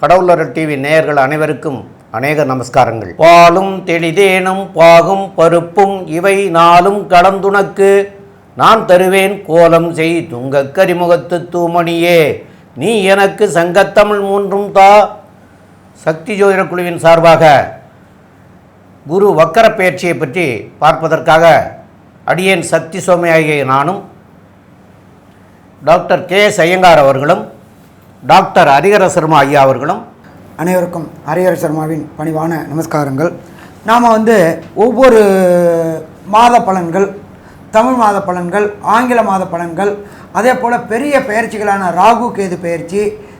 கடவுளர் TV நேயர்கள் அனைவருக்கும் அநேக நமஸ்காரங்கள். பாலும் தெளிதேனும் பாகும் பருப்பும் இவை நாளும் கடந்துனக்கு நான் தருவேன் கோலம் செய் துங்கக் கரிமுகத்து தூமணியே. நீ எனக்கு சங்கத்தமிழ் மூன்றும் தா. சக்தி ஜோதிட குழுவின் சார்பாக குரு வக்கர பயிற்சியை பற்றி பார்ப்பதற்காக அடியேன் சக்தி சோமையாகிய நானும் டாக்டர் கே. எஸ் ஐயங்கார் அவர்களும் டாக்டர் ஹரிஹர சர்மா ஐயா அவர்களும். அனைவருக்கும் ஹரிஹர சர்மாவின் பணிவான நமஸ்காரங்கள். நாம் வந்து ஒவ்வொரு மாத பலன்கள் தமிழ் மாத பலன்கள் ஆங்கில மாத பலன்கள் அதே போல் பெரிய பயிற்சிகளான ராகு கேது பயிற்சி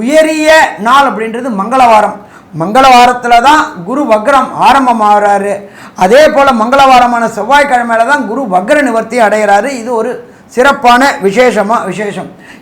உயரிய நாள் அப்படின்றது மங்களவாரம். மங்களவாரத்தில் தான் குரு வக்ரம் ஆரம்பமாகிறாரு. அதே போல் மங்களவாரமான செவ்வாய்க்கிழமையில தான் குரு வக்ர நிவர்த்தி அடைகிறாரு. இது ஒரு சிறப்பான விசேஷமாக விசேஷம்.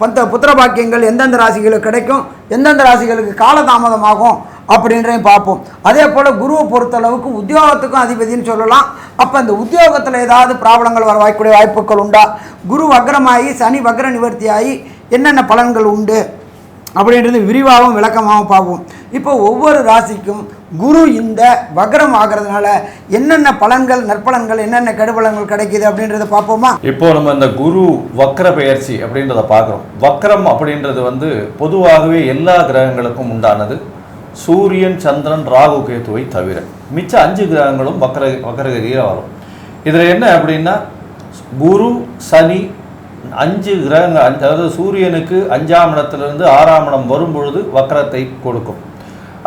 பந்த புத்திர பாக்கியங்கள் எந்தெந்த ராசிகளுக்கு கிடைக்கும் எந்தெந்த ராசிகளுக்கு காலதாமதமாகும் அப்படின்றதையும் பார்ப்போம். அதே போல் குருவை பொறுத்தளவுக்கு உத்தியோகத்துக்கும் அதிபதினு சொல்லலாம். அப்போ இந்த உத்தியோகத்தில் ஏதாவது ப்ராப்ளங்கள் வர வாய்க்கூடிய வாய்ப்புகள் உண்டா? குரு வக்ரமாகி சனி வக்ர நிவர்த்தியாகி என்னென்ன பலன்கள் உண்டு? அப்படின்றது விரிவாகவும் விளக்கமாகவும் பார்ப்போம். இப்போ ஒவ்வொரு ராசிக்கும் குரு இந்த வக்ரம் ஆகிறதுனால என்னென்ன பலன்கள் நற்பலன்கள் என்னென்ன கெடுபலன்கள் கிடைக்குது அப்படின்றத பார்ப்போமா? இப்போ நம்ம இந்த குரு வக்ர பெயர்ச்சி அப்படின்றத பார்க்குறோம். வக்ரம் அப்படின்றது வந்து பொதுவாகவே எல்லா கிரகங்களுக்கும் உண்டானது. சூரியன் சந்திரன் ராகு கேத்துவை தவிர மிச்ச அஞ்சு கிரகங்களும் வக்ர வக்ரகதியில் வரும். இதில் என்ன அப்படின்னா குரு சனி அஞ்சு கிரகங்கள் அஞ்சு- அதாவது சூரியனுக்கு அஞ்சாம் இடத்துலேருந்து ஆறாம் இடம் வரும் பொழுது வக்ரத்தை கொடுக்கும்.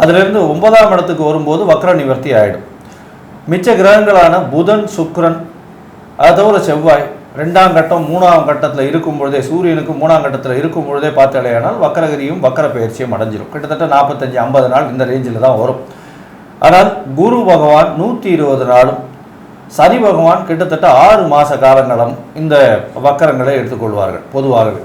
அதிலிருந்து ஒன்பதாம் இடத்துக்கு வரும்போது வக்ர நிவர்த்தி ஆகிடும் மிச்ச கிரகங்களான புதன் சுக்ரன் அதை தவிர செவ்வாய் ரெண்டாம் கட்டம் மூணாம் கட்டத்தில் இருக்கும் பொழுதே சூரியனுக்கு மூணாம் கட்டத்தில் இருக்கும் பொழுதே பார்த்தாலேயானால் வக்கரகிரியும் வக்கர பயிற்சியும் அடைஞ்சிரும். கிட்டத்தட்ட நாற்பத்தஞ்சு ஐம்பது நாள் இந்த ரேஞ்சில் தான் வரும். ஆனால் குரு பகவான் நூற்றி இருபது நாளும் சனி பகவான் கிட்டத்தட்ட ஆறு மாத காலங்களும் இந்த வக்கரங்களை எடுத்துக்கொள்வார்கள் பொதுவாகவே.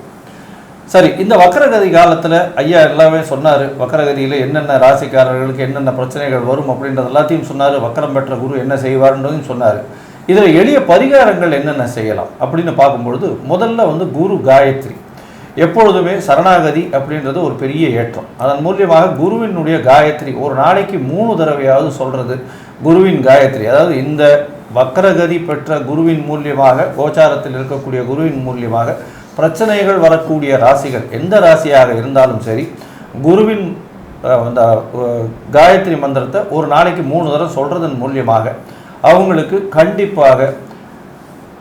சரி இந்த வக்கரகதி காலத்தில் ஐயா எல்லாமே சொன்னார் வக்கரகதியில் என்னென்ன ராசிக்காரர்களுக்கு என்னென்ன பிரச்சனைகள் வரும் அப்படின்றது எல்லாத்தையும் சொன்னார் வக்கரம் பெற்ற குரு என்ன செய்வார்ன்றதையும் சொன்னார். இதில் எளிய பரிகாரங்கள் என்னென்ன செய்யலாம் அப்படின்னு பார்க்கும்பொழுது முதல்ல வந்து குரு காயத்ரி. எப்பொழுதுமே சரணாகதி அப்படின்றது ஒரு பெரிய ஏற்றம். அதன் மூலியமாக குருவினுடைய காயத்ரி ஒரு நாளைக்கு மூணு தடவையாவது சொல்கிறது குருவின் காயத்ரி. அதாவது இந்த வக்கரகதி பெற்ற குருவின் மூலியமாக கோச்சாரத்தில் இருக்கக்கூடிய குருவின் மூலியமாக பிரச்சனைகள் வரக்கூடிய ராசிகள் எந்த ராசியாக இருந்தாலும் சரி குருவின் அந்த காயத்ரி மந்திரத்தை ஒரு நாளைக்கு மூணு தடவை சொல்கிறதன் மூலியமாக அவங்களுக்கு கண்டிப்பாக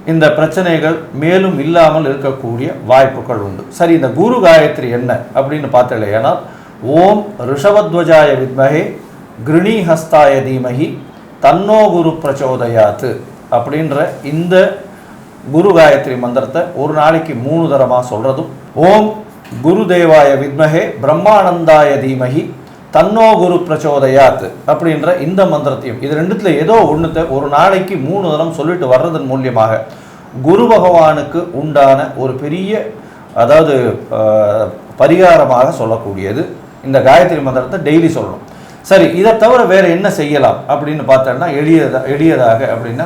இந்த பிரச்சனைகள் மேலும் இல்லாமல் இருக்கக்கூடிய வாய்ப்புகள் உண்டு. சரி இந்த குரு காயத்ரி என்ன அப்படின்னு பார்த்தலையானா ஓம் ரிஷபத்வஜாய வித்மகே கிருணிஹஸ்தாய தீமகி தன்னோ குரு பிரச்சோதயாத்து அப்படின்ற இந்த குரு காயத்ரி மந்திரத்தை ஒரு நாளைக்கு மூணு தரமாக சொல்கிறதும் ஓம் குருதேவாய வித்மகே பிரம்மானந்தாய தீமகி தன்னோ குரு பிரச்சோதயாத் அப்படின்ற இந்த மந்திரத்தையும் இது ரெண்டுத்தில் ஏதோ ஒன்றுத்த ஒரு நாளைக்கு மூணு தரம் சொல்லிட்டு வர்றதன் மூலியமாக குரு பகவானுக்கு உண்டான ஒரு பெரிய அதாவது பரிகாரமாக சொல்லக்கூடியது. இந்த காயத்ரி மந்திரத்தை டெய்லி சொல்லணும். சரி இதை தவிர வேறு என்ன செய்யலாம் அப்படின்னு பார்த்தோன்னா எளியதா எளியதாக அப்படின்னா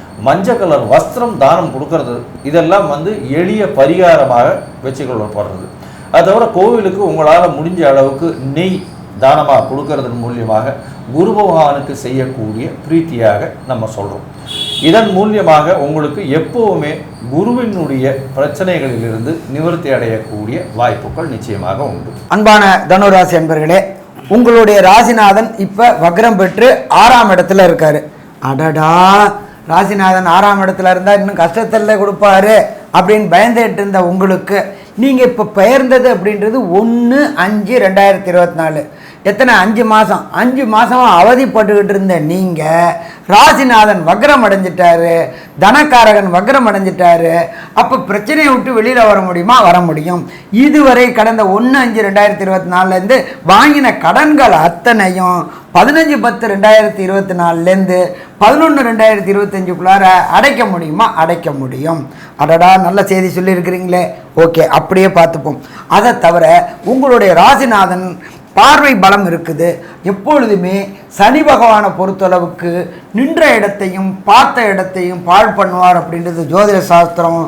மஞ்சள் கலர் வஸ்திரம் தானம் கொடுக்கறது இதெல்லாம் வந்து எளிய பரிகாரமாக வச்சுக்கொள்ளப்படுறது. அது தவிர கோவிலுக்கு உங்களால் முடிஞ்ச அளவுக்கு நெய் தானமாக கொடுக்கறதன் மூலியமாக குரு பகவானுக்கு செய்யக்கூடிய பிரீத்தியாக நம்ம சொல்கிறோம் இதன் மூலியமாக உங்களுக்கு எப்போவுமே குருவினுடைய பிரச்சனைகளிலிருந்து நிவர்த்தி அடையக்கூடிய வாய்ப்புகள் நிச்சயமாக உண்டு. அன்பான தனுராசி அன்பர்களே உங்களுடைய ராசிநாதன் இப்போ வக்ரம் பெற்று ஆறாம் இடத்துல இருக்காரு. அடடா! ராசிநாதன் ஆறாம் இடத்துல இருந்தால் இன்னும் கஷ்டத்தில் கொடுப்பாரு அப்படின்னு பயந்துகிட்டு இருந்த உங்களுக்கு நீங்கள் இப்போ பெயர்ந்தது அப்படின்றது ஒன்று அஞ்சு ரெண்டாயிரத்தி இருபத்தி நாலு. எத்தனை? அஞ்சு மாதம் அஞ்சு மாதமாக அவதிப்பட்டுக்கிட்டு இருந்த நீங்கள் ராசிநாதன் வக்ரம் அடைஞ்சிட்டாரு தனக்காரகன் வக்ரம் அடைஞ்சிட்டாரு அப்போ பிரச்சனையை விட்டு வெளியில் வர முடியுமா? வர முடியும். இதுவரை கடந்த ஒன்று அஞ்சு ரெண்டாயிரத்தி இருபத்தி நாலுலேருந்து வாங்கின கடன்கள் அத்தனையும் பதினஞ்சு பத்து ரெண்டாயிரத்தி இருபத்தி நாலுலேருந்து பதினொன்று ரெண்டாயிரத்தி இருபத்தஞ்சுக்குள்ளார அடைக்க முடியுமா? அடைக்க முடியும். அடடா நல்ல செய்தி சொல்லியிருக்கிறீங்களே. ஓகே அப்படியே பார்த்துப்போம். அதை தவிர உங்களுடைய ராசிநாதன் பார்வை பலம் இருக்குது. எப்பொழுதுமே சனி பகவானை பொறுத்தளவுக்கு நின்ற இடத்தையும் பார்த்த இடத்தையும் பாழ் பண்ணுவார் அப்படின்றது ஜோதிட சாஸ்திரம்.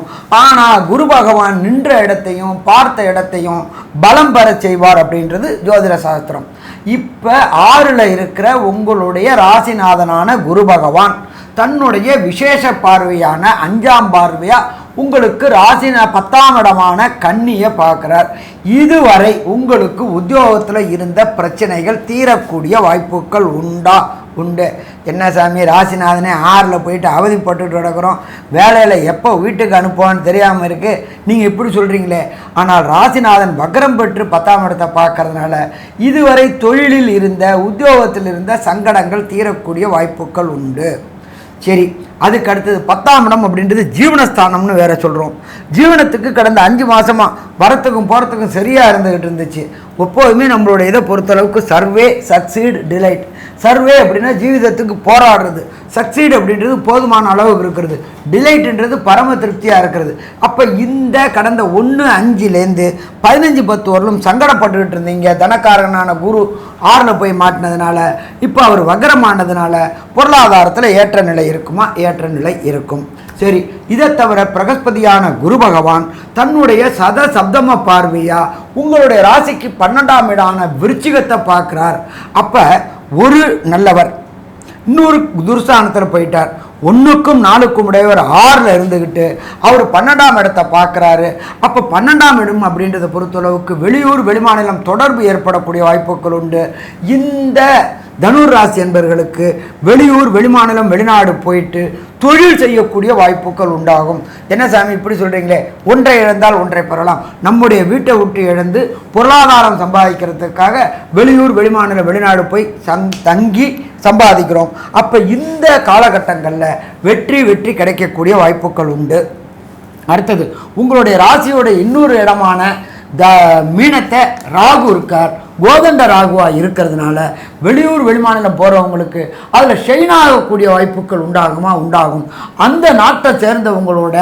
ஆனால் குரு பகவான் நின்ற இடத்தையும் பார்த்த இடத்தையும் பலம் பெற செய்வார் அப்படின்றது ஜோதிட சாஸ்திரம். இப்போ ஆறில் இருக்கிற உங்களுடைய ராசிநாதனான குரு பகவான். தன்னுடைய விசேஷ பார்வையான அஞ்சாம் பார்வையாக உங்களுக்கு ராசின பத்தாம் இடமான கன்னியை பார்க்குறார். இதுவரை உங்களுக்கு உத்தியோகத்தில் இருந்த பிரச்சனைகள் தீரக்கூடிய வாய்ப்புகள் உண்டா? உண்டு. என்ன சாமி ராசிநாதனே ஆறில் போயிட்டு அவதிப்பட்டுட்டு கிடக்கிறோம். வேலையில் எப்போ வீட்டுக்கு அனுப்புவான்னு தெரியாமல் இருக்குது நீங்கள் இப்படி சொல்கிறீங்களே ஆனால் ராசிநாதன் வக்ரம் பெற்று பத்தாம் இடத்தை பார்க்கறதுனால இதுவரை தொழிலில் இருந்த உத்தியோகத்தில் இருந்த சங்கடங்கள் தீரக்கூடிய வாய்ப்புகள் உண்டு. சரி அதுக்கு அடுத்தது பத்தாம் இடம் அப்படின்றது ஜீவனஸ்தானம்னு வேற சொல்கிறோம் ஜீவனத்துக்கு கடந்த அஞ்சு மாதமாக வரத்துக்கும் போகிறதுக்கும் சரியாக இருந்துக்கிட்டு இருந்துச்சு. எப்போதுமே நம்மளோட இதை பொறுத்தளவுக்கு சர்வே சக்சீட் டிலைட். சர்வே அப்படின்னா ஜீவிதத்துக்கு போராடுறது. சக்சீட் அப்படின்றது போதுமான அளவுக்கு இருக்கிறது. டிலைட்ன்றது பரம திருப்தியாக இருக்கிறது. அப்போ இந்த கடந்த ஒன்று அஞ்சுலேருந்து பதினஞ்சு பத்து வரலும் சங்கடப்பட்டுக்கிட்டு இருந்தீங்க. தனக்காரனான குரு ஆறில் போய் மாட்டினதுனால இப்போ அவர் வக்கரமானதுனால பொருளாதாரத்தில் ஏற்ற நிலை இருக்குமா? ஏற்ற நிலை இருக்கும். சரி இதை தவிர பிரகஸ்பதியான குரு பகவான் தன்னுடைய சத சப்தம பார்வையா உங்களுடைய ராசிக்கு பன்னெண்டாம் இடான விருச்சிகத்தை பார்க்குறார். அப்போ ஒரு நல்லவர் இன்னொரு துர்ஸ்தானத்தில் போயிட்டார். ஒன்றுக்கும் நாலுக்கும் உடையவர் ஆறில் இருந்துக்கிட்டு அவர் பன்னெண்டாம் இடத்தை பார்க்குறாரு. அப்போ பன்னெண்டாம் இடம் அப்படின்றத பொறுத்தளவுக்கு வெளியூர் வெளிமாநிலம் தொடர்பு ஏற்படக்கூடிய வாய்ப்புகள் உண்டு. இந்த தனுர் ராசி என்பவர்களுக்கு வெளியூர் வெளிமாநிலம் வெளிநாடு போயிட்டு தொழில் செய்யக்கூடிய வாய்ப்புகள் உண்டாகும். என்ன சாமி இப்படி சொல்கிறீங்களே ஒன்றை இழந்தால் ஒன்றை பெறலாம். நம்முடைய வீட்டை விட்டு இழந்து பொருளாதாரம் சம்பாதிக்கிறதுக்காக வெளியூர் வெளிமாநில வெளிநாடு போய் சங் தங்கி சம்பாதிக்கிறோம். அப்போ இந்த காலகட்டங்களில் வெற்றி வெற்றி கிடைக்கக்கூடிய வாய்ப்புகள் உண்டு. அடுத்தது உங்களுடைய ராசியோட இன்னொரு இடமான த மீனத்தை ராகு இருக்கார். கோதண்ட ராகுவா இருக்கிறதுனால வெளியூர் வெளிமாநிலம் போகிறவங்களுக்கு அதில் ஷெயின் ஆகக்கூடிய வாய்ப்புகள் உண்டாகுமா? உண்டாகும். அந்த நாட்டை சேர்ந்தவங்களோட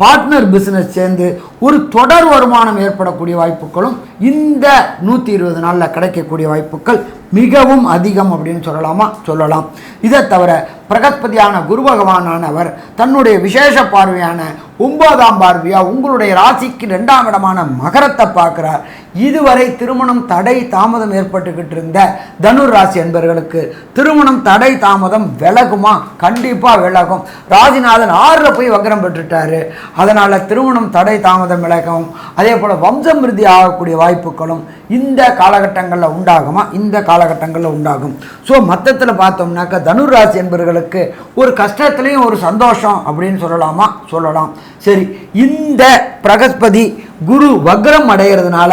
பார்ட்னர் பிஸ்னஸ் சேர்ந்து ஒரு தொடர் வருமானம் ஏற்படக்கூடிய வாய்ப்புகளும் இந்த நூற்றி இருபது நாளில் கிடைக்கக்கூடிய வாய்ப்புகள் மிகவும் அதிகம் அப்படின்னு சொல்லலாமா? சொல்லலாம். இதை தவிர பிரகஸ்பதியான குரு பகவானானவர் தன்னுடைய விசேஷ பார்வையான ஒன்பதாம் பார்வையாக உங்களுடைய ராசிக்கு ரெண்டாம் இடமான மகரத்தை பார்க்குறார். இதுவரை திருமணம் தடை தாமதம் ஏற்பட்டுக்கிட்டு இருந்த தனுர் ராசி என்பவர்களுக்கு திருமணம் தடை தாமதம் விலகுமா? கண்டிப்பாக விலகும். ராசிநாதன் ஆறில் போய் வக்ரம் பெற்றுட்டாரு. அதனால் திருமணம் தடை தாமதம் விலகும். அதே போல் வம்சம் விருதி ஆகக்கூடிய வாய்ப்புகளும் இந்த காலகட்டங்களில் உண்டாகுமா? இந்த காலகட்டங்களில் உண்டாகும். ஸோ மொத்தத்தில் பார்த்தோம்னாக்கா தனுர் ராசி என்பவர்களுக்கு ஒரு கஷ்டத்துலேயும் ஒரு சந்தோஷம் அப்படின்னு சொல்லலாமா? சொல்லலாம். சரி இந்த பிரகஸ்பதி குரு வக்ரம் அடைகிறதுனால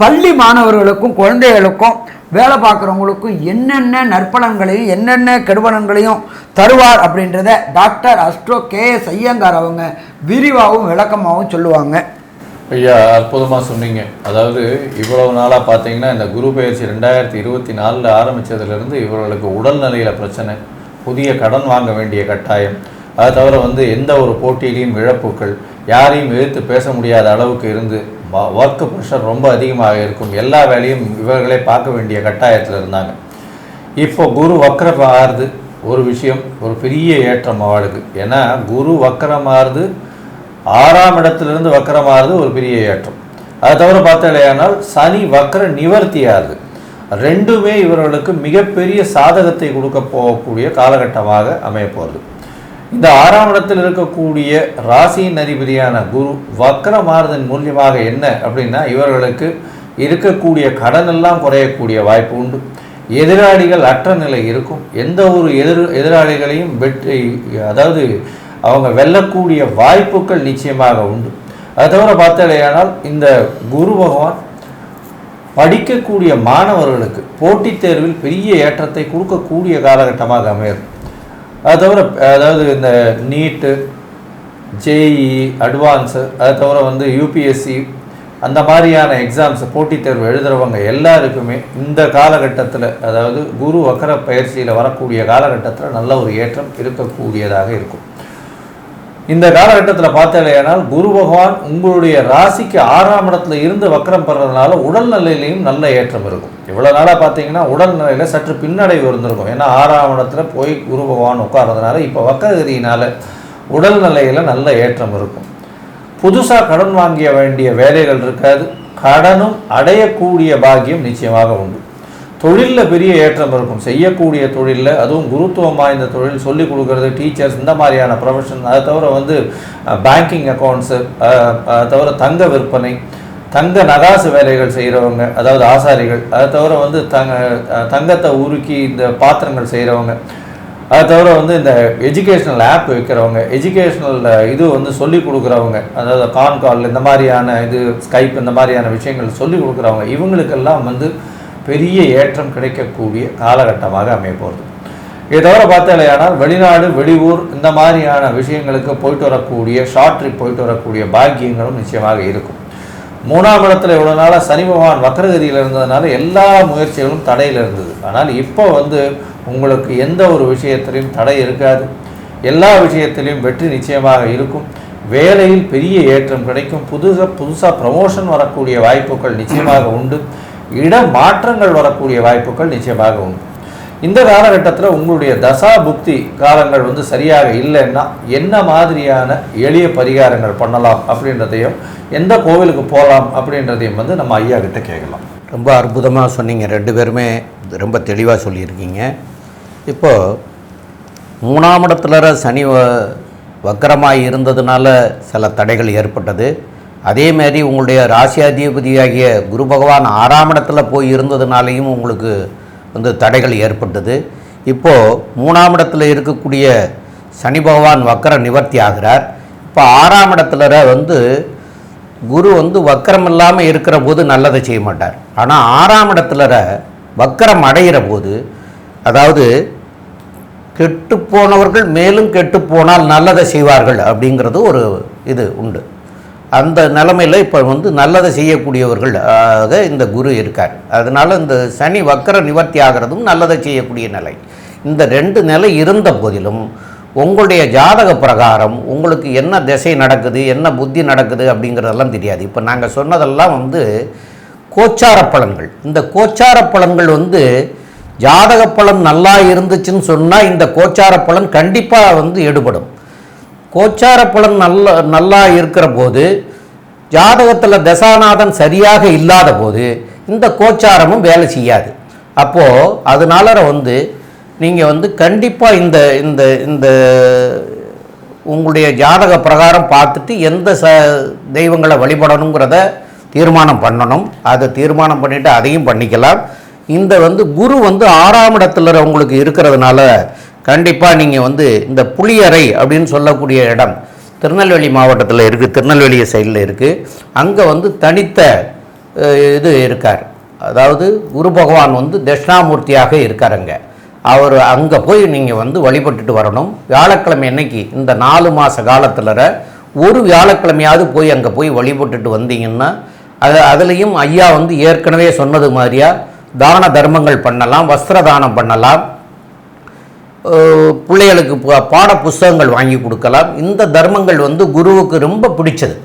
பள்ளி மாணவர்களுக்கும் குழந்தைகளுக்கும் வேலை பார்க்குறவங்களுக்கும் என்னென்ன நற்பலன்களையும் என்னென்ன கெடுபலன்களையும் தருவார் அப்படின்றத doctor astro K S Iyengar அவங்க விரிவாகவும் விளக்கமாகவும் சொல்லுவாங்க. ஐயா அற்புதமாக சொன்னீங்க. அதாவது இவ்வளவு நாளாக பார்த்தீங்கன்னா இந்த குரு பயிற்சி ரெண்டாயிரத்தி இருபத்தி நாலில் ஆரம்பித்ததுலேருந்து இவர்களுக்கு உடல்நிலையில் பிரச்சனை புதிய கடன் வாங்க வேண்டிய கட்டாயம் அதை தவிர வந்து எந்த ஒரு போட்டியிலையும் இழப்புகள் யாரையும் எதிர்த்து பேச முடியாத அளவுக்கு இருந்து ஒர்க்கு ப்ரெஷர் ரொம்ப அதிகமாக இருக்கும். எல்லா வேலையும் இவர்களே பார்க்க வேண்டிய கட்டாயத்தில் இருந்தாங்க. இப்போ குரு வக்கரம் ஆறுது ஒரு விஷயம் ஒரு பெரிய ஏற்றம் அவளுக்கு. ஏன்னா குரு வக்கரம் ஆறுது ஆறாம் இடத்துலேருந்து வக்கரம் ஆறுது ஒரு பெரிய ஏற்றம். அதை தவிர பார்த்தாலேயானால் சனி வக்கர நிவர்த்தி ஆறுது ரெண்டுமே இவர்களுக்கு மிகப்பெரிய சாதகத்தை கொடுக்க போகக்கூடிய காலகட்டமாக அமைய போகிறது இந்த ஆறாம் இடத்தில் இருக்கக்கூடிய ராசியின் அதிபதியான குரு வக்கரமாறுதன் மூலியமாக என்ன அப்படின்னா இவர்களுக்கு இருக்கக்கூடிய கடன் எல்லாம் குறையக்கூடிய வாய்ப்பு உண்டு. எதிராளிகள் அற்ற நிலை இருக்கும். எந்த ஒரு எதிர் எதிராளிகளையும் வெற்றி அதாவது அவங்க வெல்லக்கூடிய வாய்ப்புகள் நிச்சயமாக உண்டு. அது தவிர பார்த்தாலேயானால் இந்த குரு பகவான் படிக்கக்கூடிய மாணவர்களுக்கு போட்டித் தேர்வில் பெரிய ஏற்றத்தை கொடுக்கக்கூடிய காலகட்டமாக அமையும். அது தவிர அதாவது இந்த நீட்டு ஜேஇ அட்வான்ஸு அது தவிர வந்து யூபிஎஸ்சி அந்த மாதிரியான எக்ஸாம்ஸ் போட்டித் தேர்வு எழுதுகிறவங்க எல்லாருக்குமே இந்த காலகட்டத்தில் அதாவது குரு வக்கர பயிற்சியில் வரக்கூடிய காலகட்டத்தில் நல்ல ஒரு ஏற்றம் இருக்கக்கூடியதாக இருக்கும். இந்த காலகட்டத்தில் பார்த்தாலேயானால் குரு பகவான் உங்களுடைய ராசிக்கு ஆறாம் இடத்துல இருந்து வக்கரம் பெறதுனால உடல்நிலையிலையும் நல்ல ஏற்றம் இருக்கும். இவ்வளோ நாளாக பார்த்தீங்கன்னா உடல் நிலையில் சற்று பின்னடைவு இருந்திருக்கும். ஏன்னா ஆறாம் இடத்துல போய் குரு பகவான் உட்கார்றதுனால இப்போ வக்கிரகதியினால் உடல் நிலையில் நல்ல ஏற்றம் இருக்கும். புதுசாக கடன் வாங்கிய வேண்டிய வேலைகள் இருக்காது. கடனும் அடையக்கூடிய பாக்கியம் நிச்சயமாக உண்டு. தொழிலில் பெரிய ஏற்றம் இருக்கும். செய்யக்கூடிய தொழிலில் அதுவும் குருத்துவம் வாய்ந்த தொழில் சொல்லிக் கொடுக்கறது டீச்சர்ஸ் இந்த மாதிரியான ப்ரொஃபஷன் அதை தவிர வந்து பேங்கிங் அக்கௌண்ட்ஸு அதை தவிர தங்க விற்பனை தங்க நகாசு வேலைகள் செய்கிறவங்க அதாவது ஆசாரிகள் அதை தவிர வந்து தங்க தங்கத்தை உருக்கி இந்த பாத்திரங்கள் செய்கிறவங்க அதை தவிர வந்து இந்த எஜுகேஷ்னல் ஆப் வைக்கிறவங்க எஜுகேஷ்னல் இது வந்து சொல்லிக் கொடுக்குறவங்க அதாவது கான் கால் இந்த மாதிரியான இது ஸ்கைப் இந்த மாதிரியான விஷயங்கள் சொல்லிக் கொடுக்குறவங்க இவங்களுக்கெல்லாம் வந்து பெரிய ஏற்றம் கிடைக்கக்கூடிய காலகட்டமாக அமைய போகிறது இதை தவிர பார்த்தாலேயானால் வெளிநாடு வெளியூர் இந்த மாதிரியான விஷயங்களுக்கு போயிட்டு வரக்கூடிய ஷார்ட் ட்ரிப் போயிட்டு வரக்கூடிய பாக்கியங்களும் நிச்சயமாக இருக்கும். மூணாம் இடத்துல இவ்வளோ நாளாக சனி பகவான் வக்கரகதியில் இருந்ததுனால எல்லா முயற்சிகளும் தடையில் இருந்தது. ஆனால் இப்போ வந்து உங்களுக்கு எந்த ஒரு விஷயத்திலையும் தடை இருக்காது. எல்லா விஷயத்திலையும் வெற்றி நிச்சயமாக இருக்கும். வேலையில் பெரிய ஏற்றம் கிடைக்கும். புதுசாக புதுசாக ப்ரமோஷன் வரக்கூடிய வாய்ப்புகள் நிச்சயமாக உண்டு. இட மாற்றங்கள் வரக்கூடிய வாய்ப்புகள் நிச்சயமாக உண்டு. இந்த காலகட்டத்தில் உங்களுடைய தசா புக்தி காலங்கள் வந்து சரியாக இல்லைன்னா என்ன மாதிரியான எளிய பரிகாரங்கள் பண்ணலாம் அப்படின்றதையும் எந்த கோவிலுக்கு போகலாம் அப்படின்றதையும் வந்து நம்ம ஐயா கிட்ட கேட்கலாம். ரொம்ப அற்புதமாக சொன்னீங்க. ரெண்டு பேருமே ரொம்ப தெளிவாக சொல்லியிருக்கீங்க. இப்போது மூணாம் இடத்துல சனி வ- இருந்ததுனால சில தடைகள் ஏற்பட்டது. அதே மாதிரி உங்களுடைய ராசியாதிபதியாகிய குரு பகவான் ஆறாம் இடத்துல போய் இருந்ததுனாலையும் உங்களுக்கு வந்து தடைகள் ஏற்பட்டது. இப்போது மூணாம் இடத்துல இருக்கக்கூடிய சனி பகவான் வக்கர நிவர்த்தி ஆகிறார். இப்போ ஆறாம் இடத்துல வந்து குரு வந்து வக்கரம் இல்லாமல் இருக்கிற போது நல்லதை செய்ய மாட்டார். ஆனால் ஆறாம் இடத்துல வக்கரம் அடைகிற போது அதாவது கெட்டு போனவர்கள் மேலும் கெட்டு போனால் நல்லதை செய்வார்கள் அப்படிங்கிறது ஒரு இது உண்டு. அந்த நிலமையில் இப்போ வந்து நல்லதை செய்யக்கூடியவர்கள் ஆக இந்த குரு இருக்கார். அதனால் இந்த சனி வக்கர நிவர்த்தி ஆகிறதும் நல்லதை செய்யக்கூடிய நிலை. இந்த ரெண்டு நிலை இருந்த போதிலும் உங்களுடைய ஜாதக பிரகாரம் உங்களுக்கு என்ன திசை நடக்குது என்ன புத்தி நடக்குது அப்படிங்கிறதெல்லாம் தெரியாது. இப்போ நாங்கள் சொன்னதெல்லாம் வந்து கோச்சார பலன்கள். இந்த கோச்சார பலன்கள் வந்து ஜாதக பலன் நல்லா இருந்துச்சுன்னு சொன்னால் இந்த கோச்சார பலன் கண்டிப்பாக வந்து எடுபடும். கோச்சார பலன் நல்ல நல்லா இருக்கிற போது ஜாதகத்தில் தசாநாதன் சரியாக இல்லாத போது இந்த கோச்சாரமும் வேலை செய்யாது. அப்போது அதனால வந்து நீங்கள் வந்து கண்டிப்பாக இந்த இந்த இந்த உங்களுடைய ஜாதக பிரகாரம் பார்த்துட்டு எந்த ச தெய்வங்களை வழிபடணுங்கிறத தீர்மானம் பண்ணணும். அதை தீர்மானம் பண்ணிவிட்டு அதையும் பண்ணிக்கலாம். இந்த வந்து குரு வந்து ஆறாம் இடத்துல உங்களுக்கு இருக்கிறதுனால கண்டிப்பாக நீங்கள் வந்து இந்த புளியறை அப்படின்னு சொல்லக்கூடிய இடம் திருநெல்வேலி மாவட்டத்தில் இருக்குது திருநெல்வேலி சைடில் இருக்குது அங்கே வந்து தனித்த இது இருக்கார். அதாவது குரு பகவான் வந்து தட்சிணாமூர்த்தியாக இருக்கார் அங்கே. அவர் அங்கே போய் நீங்கள் வந்து வழிபட்டுட்டு வரணும். வியாழக்கிழமை என்னைக்கு இந்த நாலு மாத காலத்தில் ஒரு வியாழக்கிழமையாவது போய் அங்கே போய் வழிபட்டுட்டு வந்தீங்கன்னா அது அதுலேயும் ஐயா வந்து ஏற்கனவே சொன்னது மாதிரியா தான தர்மங்கள் பண்ணலாம் வஸ்திர தானம் பண்ணலாம் பிள்ளைகளுக்கு பா- பாட புஸ்தகங்கள் வாங்கி கொடுக்கலாம். இந்த தர்மங்கள் வந்து குருவுக்கு ரொம்ப பிடிச்சது.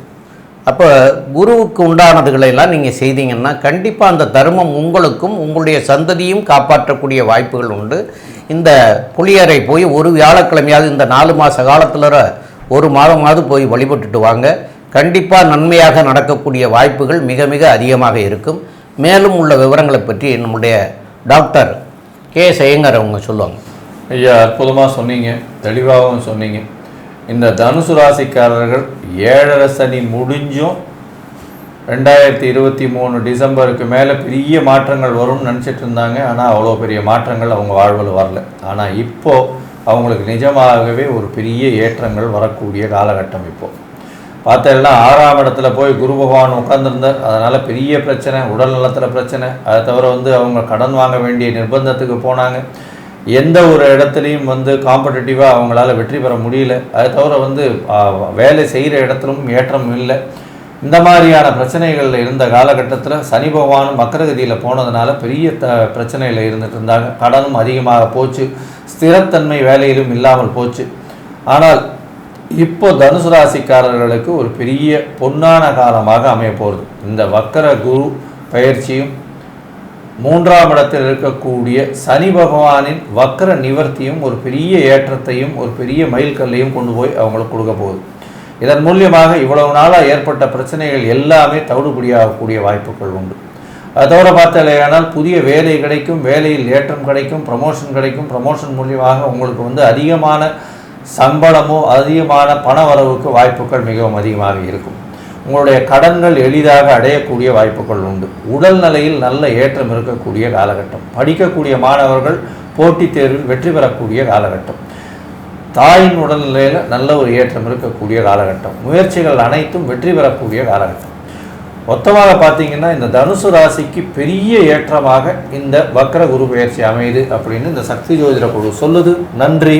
அப்போ குருவுக்கு உண்டானதுகளை எல்லாம் நீங்கள் செய்தீங்கன்னா கண்டிப்பாக அந்த தர்மம் உங்களுக்கும் உங்களுடைய சந்ததியும் காப்பாற்றக்கூடிய வாய்ப்புகள் உண்டு. இந்த புளியரை போய் ஒரு வியாழக்கிழமையாவது இந்த நாலு மாத காலத்தில் ஒரு மாதமாவது போய் வழிபட்டுட்டு வாங்க. கண்டிப்பாக நன்மையாக நடக்கக்கூடிய வாய்ப்புகள் மிக மிக அதிகமாக இருக்கும். மேலும் உள்ள விவரங்களை பற்றி நம்முடைய டாக்டர் கே. சயங்கர் அவங்க சொல்லுவாங்க. ஐயா அற்புதமாக சொன்னீங்க தெளிவாகவும் சொன்னீங்க. இந்த தனுசு ராசிக்காரர்கள் ஏழரை சனி முடிஞ்சும் ரெண்டாயிரத்தி இருபத்தி மூணு டிசம்பருக்கு மேலே பெரிய மாற்றங்கள் வரும்னு நினச்சிட்டு இருந்தாங்க. ஆனால் அவ்வளோ பெரிய மாற்றங்கள் அவங்க வாழ்வில் வரல. ஆனால் இப்போது அவங்களுக்கு நிஜமாகவே ஒரு பெரிய ஏற்றங்கள் வரக்கூடிய காலகட்டம் இப்போது பார்த்தேன்னா ஆறாம் இடத்துல போய் குரு பகவான் உட்கார்ந்திருந்தார். அதனால் பெரிய பிரச்சனை உடல் நலத்தில் பிரச்சனை. அதை தவிர வந்து அவங்க கடன் வாங்க வேண்டிய நிர்பந்தத்துக்கு போனாங்க. எந்த ஒரு இடத்துலையும் வந்து காம்படிட்டிவாக அவங்களால வெற்றி பெற முடியல. அதை தவிர வந்து வேலை செய்கிற இடத்துலும் ஏற்றம் இல்லை. இந்த மாதிரியான பிரச்சனைகளில் இருந்த காலகட்டத்தில் சனி பகவானும் மக்கரகதியில் போனதுனால பெரிய த பிரச்சனையில் இருந்துட்டு இருந்தாங்க. கடனும் அதிகமாக போச்சு. ஸ்திரத்தன்மை வேலையிலும் இல்லாமல் போச்சு. ஆனால் இப்போ தனுசு ராசிக்காரர்களுக்கு ஒரு பெரிய பொன்னான காலமாக அமைய போகிறது இந்த வக்கர குரு பயிற்சியும் மூன்றாம் இடத்தில் இருக்கக்கூடிய சனி பகவானின் வக்கர நிவர்த்தியும் ஒரு பெரிய ஏற்றத்தையும் ஒரு பெரிய மைல்கல்லையும் கொண்டு போய் அவங்களுக்கு கொடுக்க போகுது. இதன் மூலியமாக இவ்வளவு நாளாக ஏற்பட்ட பிரச்சனைகள் எல்லாமே தவிடுபடியாகக்கூடிய வாய்ப்புகள் உண்டு. அது தவிர பார்த்தாலேயானால் புதிய வேலை கிடைக்கும் வேலையில் ஏற்றம் கிடைக்கும் ப்ரமோஷன் கிடைக்கும். ப்ரமோஷன் மூலியமாக உங்களுக்கு வந்து அதிகமான சம்பளமோ அதிகமான பண வரவுக்கு வாய்ப்புகள் மிகவும் அதிகமாக இருக்கும். உங்களுடைய கடன்கள் எளிதாக அடையக்கூடிய வாய்ப்புகள் உண்டு. உடல் நிலையில் நல்ல ஏற்றம் இருக்கக்கூடிய காலகட்டம். படிக்கக்கூடிய மாணவர்கள் போட்டித் தேர்வில் வெற்றி பெறக்கூடிய காலகட்டம். தாயின் உடல்நிலையில் நல்ல ஒரு ஏற்றம் இருக்கக்கூடிய காலகட்டம். முயற்சிகள் அனைத்தும் வெற்றி பெறக்கூடிய காலகட்டம். மொத்தமாக பார்த்தீங்கன்னா இந்த தனுசு ராசிக்கு பெரிய ஏற்றமாக இந்த வக்கர குரு பயிற்சி அமையுது அப்படின்னு இந்த சக்தி ஜோதிட குழு சொல்லுது. நன்றி.